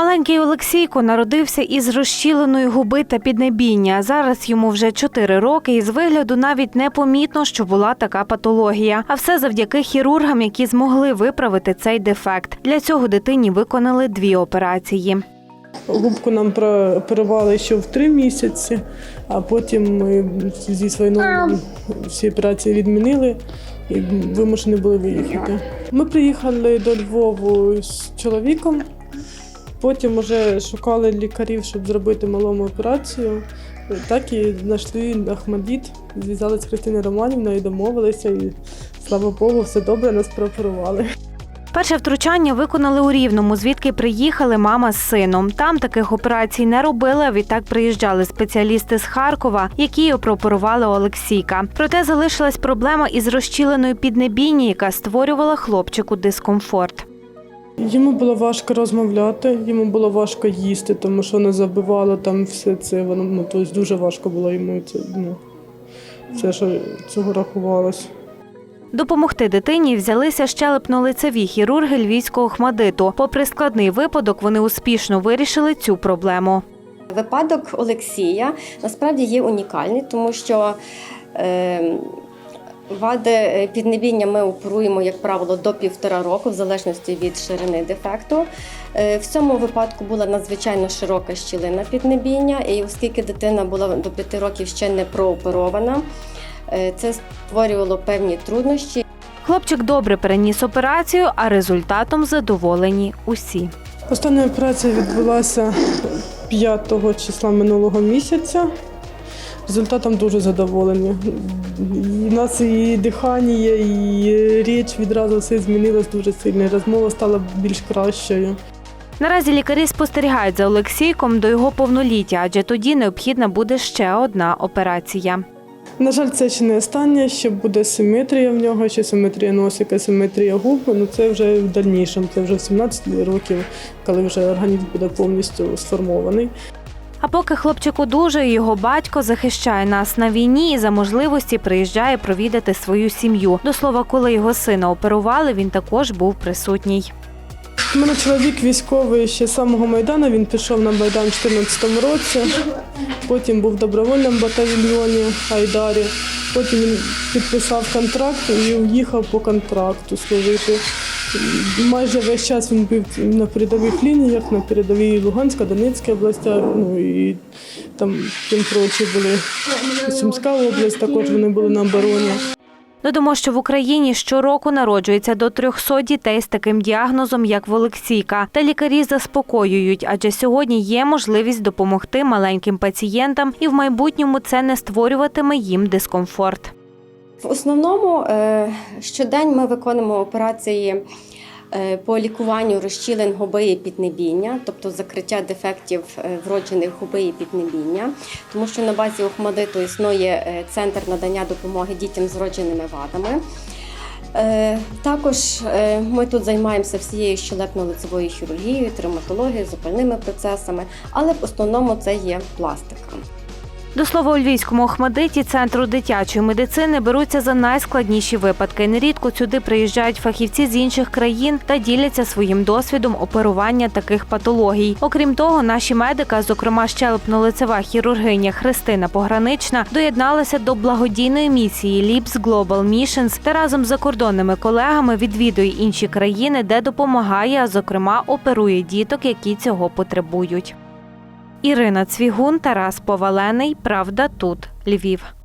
Маленький Олексійко народився із розщіленої губи та піднебіння. Зараз йому вже 4 роки, і з вигляду навіть не помітно, що була така патологія. А все завдяки хірургам, які змогли виправити цей дефект. Для цього дитині виконали дві операції. Губку нам прооперували ще в три місяці, а потім ми зі нормою всі операції відмінили і вимушені були виїхати. Ми приїхали до Львову з чоловіком, потім вже шукали лікарів, щоб зробити малому операцію. Так і знайшли Ахмадіт, зв'язалися з Христиною Романівною і домовилися. І слава Богу, все добре, нас прооперували. Перше втручання виконали у Рівному, звідки приїхали мама з сином. Там таких операцій не робили. Відтак приїжджали спеціалісти з Харкова, які прооперували Олексійка. Проте залишилась проблема із розчіленою піднебіння, яка створювала хлопчику дискомфорт. Йому було важко розмовляти, йому було важко їсти, тому що не забивало там все це. Воно ну, тобто дуже важко було йому це. Ну, все, що цього рахувалось. Допомогти дитині взялися щелепно-лицеві хірурги львівського хмадиту. Попри складний випадок, вони успішно вирішили цю проблему. Випадок Олексія насправді є унікальний, тому що е, вади е, піднебіння ми оперуємо, як правило, до півтора року, в залежності від ширини дефекту. Е, в цьому випадку була надзвичайно широка щілина піднебіння, і оскільки дитина була до п'яти років ще не прооперована, е, це створювало певні труднощі. Хлопчик добре переніс операцію, а результатом задоволені усі. Остання операція відбулася 5 числа минулого місяця. Результатом дуже задоволені. У нас і дихання, і річ відразу все змінилось дуже сильно. Розмова стала більш кращою. Наразі лікарі спостерігають за Олексійком до його повноліття, адже тоді необхідна буде ще одна операція. На жаль, це ще не останнє, ще буде симетрія в нього, ще симетрія носика, симетрія губ. Ну це вже в дальнішому, це вже в 17 років, коли вже організм буде повністю сформований. А поки хлопчик одужує, його батько захищає нас на війні і за можливості приїжджає провідати свою сім'ю. До слова, коли його сина оперували, він також був присутній. У мене чоловік військовий ще з самого Майдану. Він пішов на Майдан у 2014 році. Потім був в добровольному батальйоні Айдарі. Потім він підписав контракт і уїхав по контракту служити. Майже весь час він був на передових лініях, на передовій Луганська, Донецька областя, ну і там тим прочі були Сумська область, також вони були на обороні. Додамо, що в Україні щороку народжується до 300 дітей з таким діагнозом, як в Олексійка. Та лікарі заспокоюють, адже сьогодні є можливість допомогти маленьким пацієнтам, і в майбутньому це не створюватиме їм дискомфорт. В основному е, щодень ми виконуємо операції е, по лікуванню розщілин губи і піднебіння, тобто закриття дефектів е, вроджених губи і піднебіння, тому що на базі Охмадиту існує центр надання допомоги дітям з вродженими вадами. Також ми тут займаємося всією щелепно-лицевою хірургією, травматологією, запальними процесами, але в основному це є пластика. До слова, у Львівському Охмадиті центру дитячої медицини беруться за найскладніші випадки. Нерідко сюди приїжджають фахівці з інших країн та діляться своїм досвідом оперування таких патологій. Окрім того, наші медики, зокрема щелепно-лицева хірургиня Христина Погранична, доєдналася до благодійної місії Ліпс Global Missions та разом з закордонними колегами відвідує інші країни, де допомагає, а зокрема оперує діток, які цього потребують. Ірина Цвігун, Тарас Повалений. Правда, тут Львів.